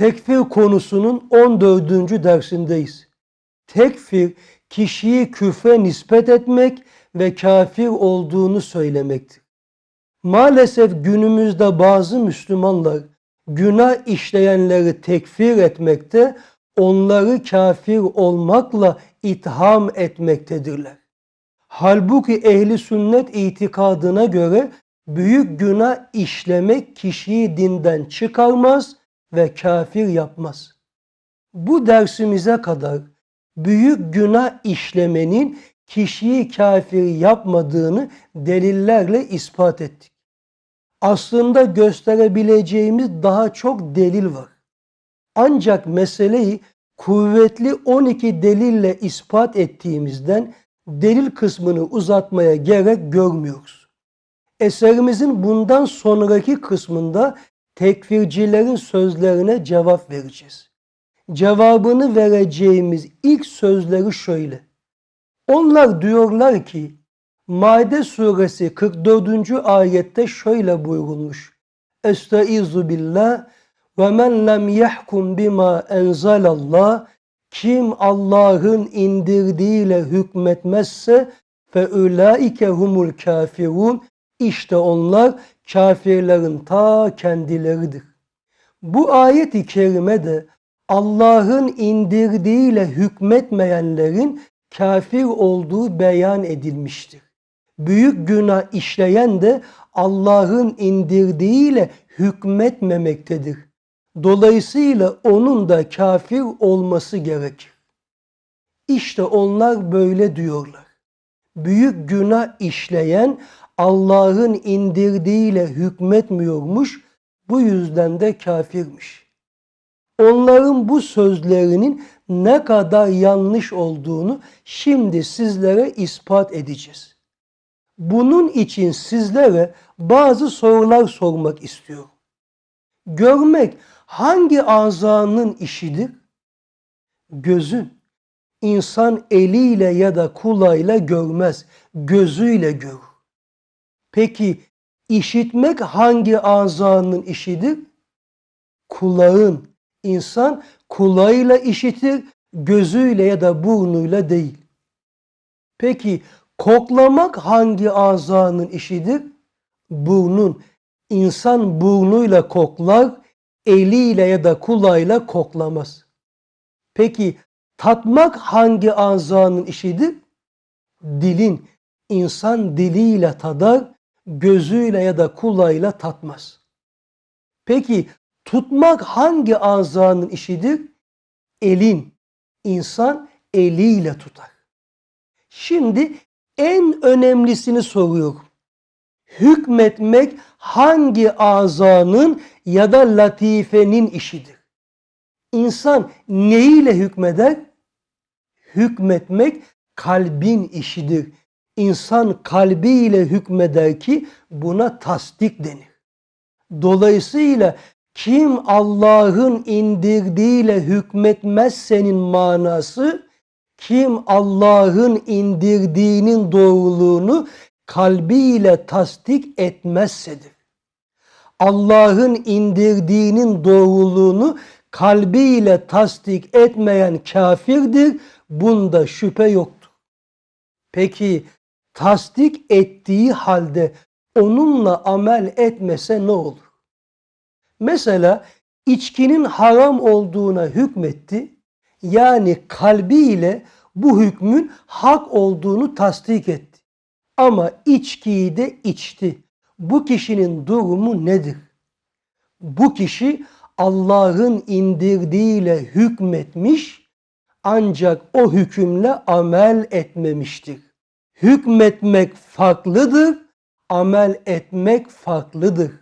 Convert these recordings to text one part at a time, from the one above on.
Tekfir konusunun 14. dersindeyiz. Tekfir, kişiyi küfre nispet etmek ve kafir olduğunu söylemektir. Maalesef günümüzde bazı Müslümanlar günah işleyenleri tekfir etmekte, onları kafir olmakla itham etmektedirler. Halbuki ehli sünnet itikadına göre büyük günah işlemek kişiyi dinden çıkarmaz ve kafir yapmaz. Bu dersimize kadar büyük günah işlemenin kişiyi kafir yapmadığını delillerle ispat ettik. Aslında gösterebileceğimiz daha çok delil var. Ancak meseleyi kuvvetli 12 delille ispat ettiğimizden delil kısmını uzatmaya gerek görmüyoruz. Eserimizin bundan sonraki kısmında tekfircilerin sözlerine cevap vereceğiz. Cevabını vereceğimiz ilk sözleri şöyle. Onlar diyorlar ki Maide suresi 44. ayette şöyle buyurulmuş. Estaizu billah ve men lem yahkum bima enzalallah kim Allah'ın indirdiğiyle hükmetmezse fe ulaike humul kafirun işte onlar kafirlerin ta kendileridir. Bu ayet-i kerimede Allah'ın indirdiğiyle hükmetmeyenlerin kafir olduğu beyan edilmiştir. Büyük günah işleyen de Allah'ın indirdiğiyle hükmetmemektedir. Dolayısıyla onun da kafir olması gerekir. İşte onlar böyle diyorlar. Büyük günah işleyen Allah'ın indirdiğiyle hükmetmiyormuş, bu yüzden de kafirmiş. Onların bu sözlerinin ne kadar yanlış olduğunu şimdi sizlere ispat edeceğiz. Bunun için sizlere bazı sorular sormak istiyorum. Görmek hangi azanın işidir? Gözün. İnsan eliyle ya da kulağıyla görmez, gözüyle görür. Peki işitmek hangi azanın işidir? Kulağın. İnsan kulağıyla işitir, gözüyle ya da burnuyla değil. Peki koklamak hangi azanın işidir? Burnun. İnsan burnuyla koklar, eliyle ya da kulağıyla koklamaz. Peki tatmak hangi azanın işidir? Dilin. İnsan diliyle tadar, gözüyle ya da kulağıyla tatmaz. Peki tutmak hangi azanın işidir? Elin. İnsan eliyle tutar. Şimdi en önemlisini soruyorum. Hükmetmek hangi azanın ya da latifenin işidir? İnsan neyiyle hükmeder? Hükmetmek kalbin işidir. İnsan kalbiyle hükmeder ki buna tasdik denir. Dolayısıyla kim Allah'ın indirdiğiyle hükmetmezsenin manası kim Allah'ın indirdiğinin doğruluğunu kalbiyle tasdik etmezsedir. Allah'ın indirdiğinin doğruluğunu kalbiyle tasdik etmeyen kafirdir. Bunda şüphe yoktur. Peki tasdik ettiği halde onunla amel etmese ne olur? Mesela içkinin haram olduğuna hükmetti. Yani kalbiyle bu hükmün hak olduğunu tasdik etti. Ama içkiyi de içti. Bu kişinin durumu nedir? Bu kişi Allah'ın indirdiğiyle hükmetmiş ancak o hükümle amel etmemiştir. Hükmetmek farklıdır, amel etmek farklıdır.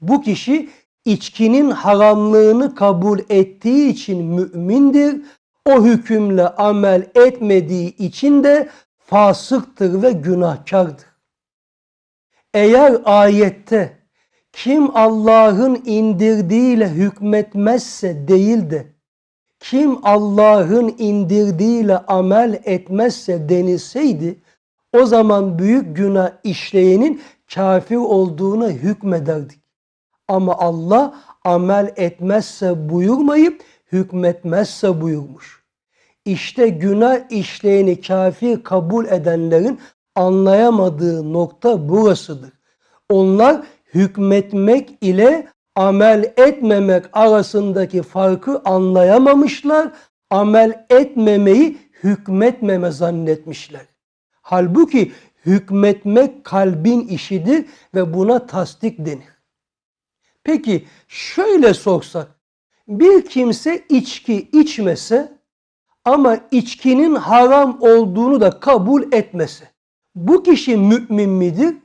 Bu kişi içkinin haramlığını kabul ettiği için mümindir. O hükümle amel etmediği için de fasıktır ve günahkardır. Eğer ayette kim Allah'ın indirdiğiyle hükmetmezse değil de kim Allah'ın indirdiğiyle amel etmezse denilseydi o zaman büyük günah işleyenin kafir olduğuna hükmederdik. Ama Allah amel etmezse buyurmayıp hükmetmezse buyurmuş. İşte günah işleyeni kafir kabul edenlerin anlayamadığı nokta burasıdır. Onlar hükmetmek ile amel etmemek arasındaki farkı anlayamamışlar. Amel etmemeyi hükmetmeme zannetmişler. Halbuki hükmetmek kalbin işidir ve buna tasdik denir. Peki şöyle sorsak, bir kimse içki içmese ama içkinin haram olduğunu da kabul etmese, bu kişi mümin midir?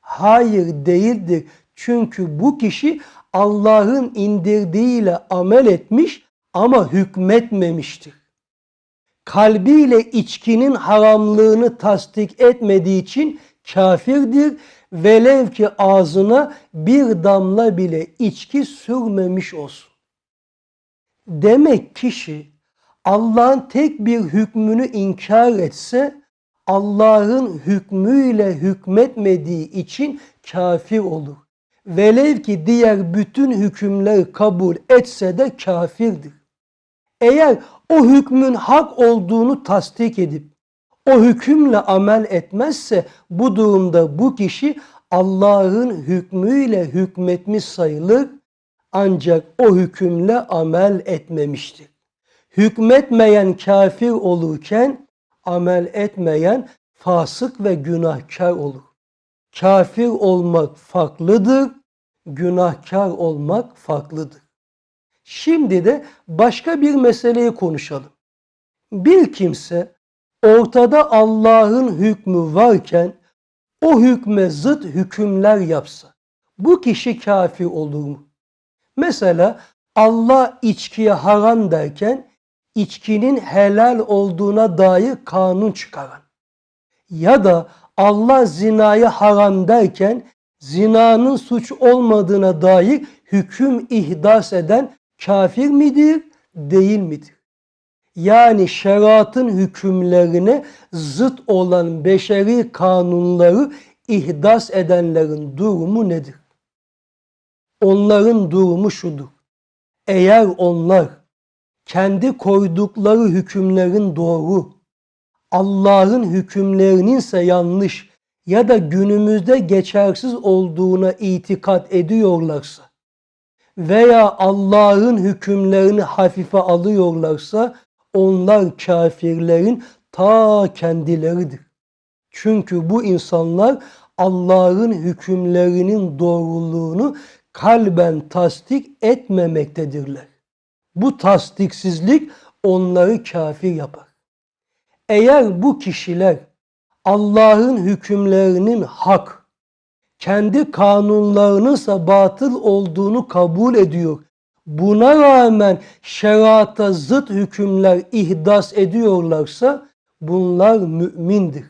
Hayır değildir. Çünkü bu kişi Allah'ın indirdiğiyle amel etmiş ama hükmetmemiştir. Kalbiyle içkinin haramlığını tasdik etmediği için kafirdir. Velev ki ağzına bir damla bile içki sürmemiş olsun. Demek kişi Allah'ın tek bir hükmünü inkar etse Allah'ın hükmüyle hükmetmediği için kafir olur. Velev ki diğer bütün hükümleri kabul etse de kafirdir. Eğer o hükmün hak olduğunu tasdik edip o hükümle amel etmezse bu durumda bu kişi Allah'ın hükmüyle hükmetmiş sayılır ancak o hükümle amel etmemiştir. Hükmetmeyen kafir olurken amel etmeyen fasık ve günahkar olur. Kafir olmak farklıdır, günahkar olmak farklıdır. Şimdi de başka bir meseleyi konuşalım. Bir kimse ortada Allah'ın hükmü varken o hükme zıt hükümler yapsa bu kişi kafir olur mu? Mesela Allah içkiye haram derken içkinin helal olduğuna dair kanun çıkaran ya da Allah zinayı haram derken zinanın suç olmadığına dair hüküm ihdas eden kafir midir, değil midir? Yani şeriatın hükümlerine zıt olan beşeri kanunları ihdas edenlerin durumu nedir? Onların durumu şudur. Eğer onlar kendi koydukları hükümlerin doğru, Allah'ın hükümlerinin ise yanlış ya da günümüzde geçersiz olduğuna itikat ediyorlarsa veya Allah'ın hükümlerini hafife alıyorlarsa onlar kafirlerin ta kendileridir. Çünkü bu insanlar Allah'ın hükümlerinin doğruluğunu kalben tasdik etmemektedirler. Bu tasdiksizlik onları kafir yapar. Eğer bu kişiler Allah'ın hükümlerinin hak, kendi kanunlarınınsa batıl olduğunu kabul ediyor. Buna rağmen şerata zıt hükümler ihdas ediyorlarsa bunlar mümindir.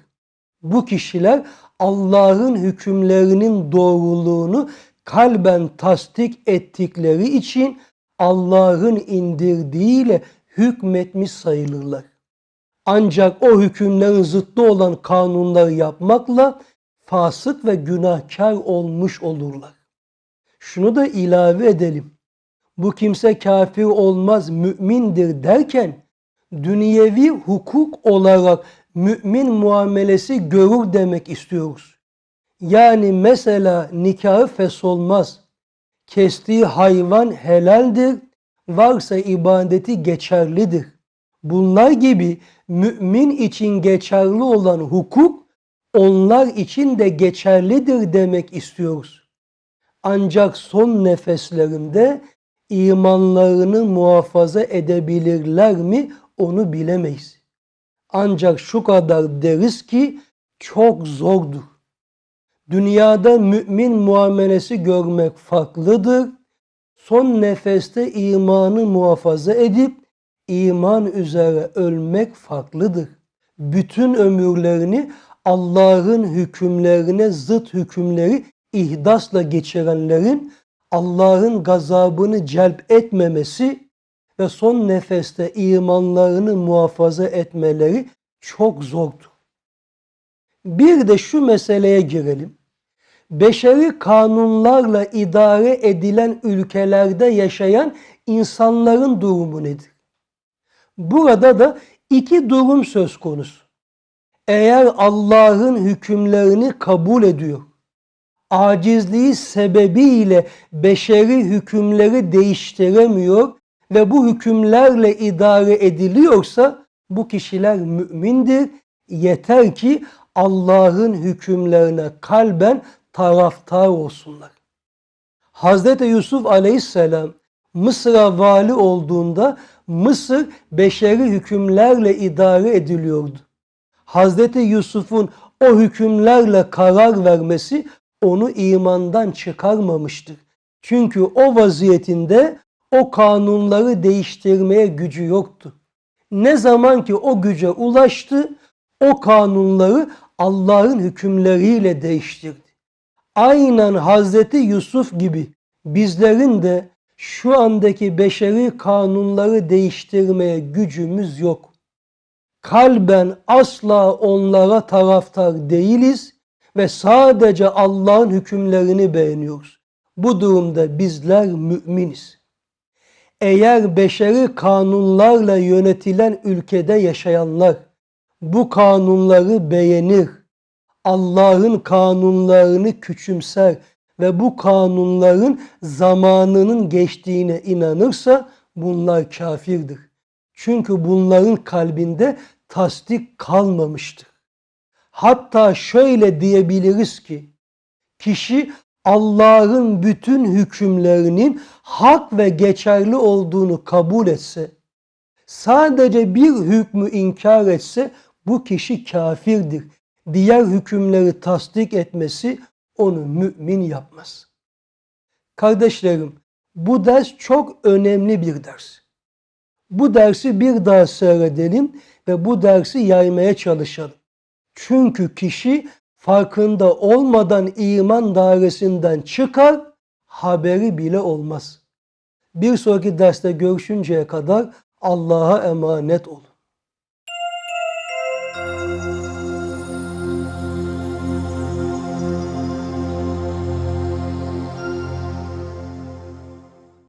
Bu kişiler Allah'ın hükümlerinin doğruluğunu kalben tasdik ettikleri için Allah'ın indirdiğiyle hükmetmiş sayılırlar. Ancak o hükümlerin zıttı olan kanunları yapmakla fasık ve günahkar olmuş olurlar. Şunu da ilave edelim. Bu kimse kafir olmaz, mümindir derken dünyevi hukuk olarak mümin muamelesi görür demek istiyoruz. Yani mesela nikahı fesolmaz, kestiği hayvan helaldir, varsa ibadeti geçerlidir. Bunlar gibi mümin için geçerli olan hukuk onlar için de geçerlidir demek istiyoruz. Ancak son nefeslerinde imanlarını muhafaza edebilirler mi onu bilemeyiz. Ancak şu kadar deriz ki çok zordur. Dünyada mümin muamelesi görmek farklıdır. Son nefeste imanı muhafaza edip iman üzere ölmek farklıdır. Bütün ömürlerini Allah'ın hükümlerine zıt hükümleri ihdasla geçirenlerin Allah'ın gazabını celp etmemesi ve son nefeste imanlarını muhafaza etmeleri çok zordur. Bir de şu meseleye girelim. beşeri kanunlarla idare edilen ülkelerde yaşayan insanların durumu nedir? Burada da iki durum söz konusu. Eğer Allah'ın hükümlerini kabul ediyor, acizliği sebebiyle beşeri hükümleri değiştiremiyor ve bu hükümlerle idare ediliyorsa bu kişiler mümindir. Yeter ki Allah'ın hükümlerine kalben taraftar olsunlar. Hazreti Yusuf aleyhisselam Mısır'a vali olduğunda Mısır beşeri hükümlerle idare ediliyordu. Hazreti Yusuf'un o hükümlerle karar vermesi onu imandan çıkarmamıştır. Çünkü o vaziyetinde o kanunları değiştirmeye gücü yoktu. Ne zaman ki o güce ulaştı, o kanunları Allah'ın hükümleriyle değiştirdi. Aynen Hazreti Yusuf gibi bizlerin de şu andaki beşeri kanunları değiştirmeye gücümüz yok. Kalben asla onlara taraftar değiliz ve sadece Allah'ın hükümlerini beğeniyoruz. Bu durumda bizler müminiz. Eğer beşeri kanunlarla yönetilen ülkede yaşayanlar bu kanunları beğenir, Allah'ın kanunlarını küçümser ve bu kanunların zamanının geçtiğine inanırsa bunlar kafirdir. Çünkü bunların kalbinde tasdik kalmamıştır. Hatta şöyle diyebiliriz ki kişi Allah'ın bütün hükümlerinin hak ve geçerli olduğunu kabul etse, sadece bir hükmü inkar etse bu kişi kafirdir. Diğer hükümleri tasdik etmesi onu mümin yapmaz. Kardeşlerim, bu ders çok önemli bir ders. Bu dersi bir daha seyredelim ve bu dersi yaymaya çalışalım. Çünkü kişi farkında olmadan iman dairesinden çıkar, haberi bile olmaz. Bir sonraki derste görüşünceye kadar Allah'a emanet olun.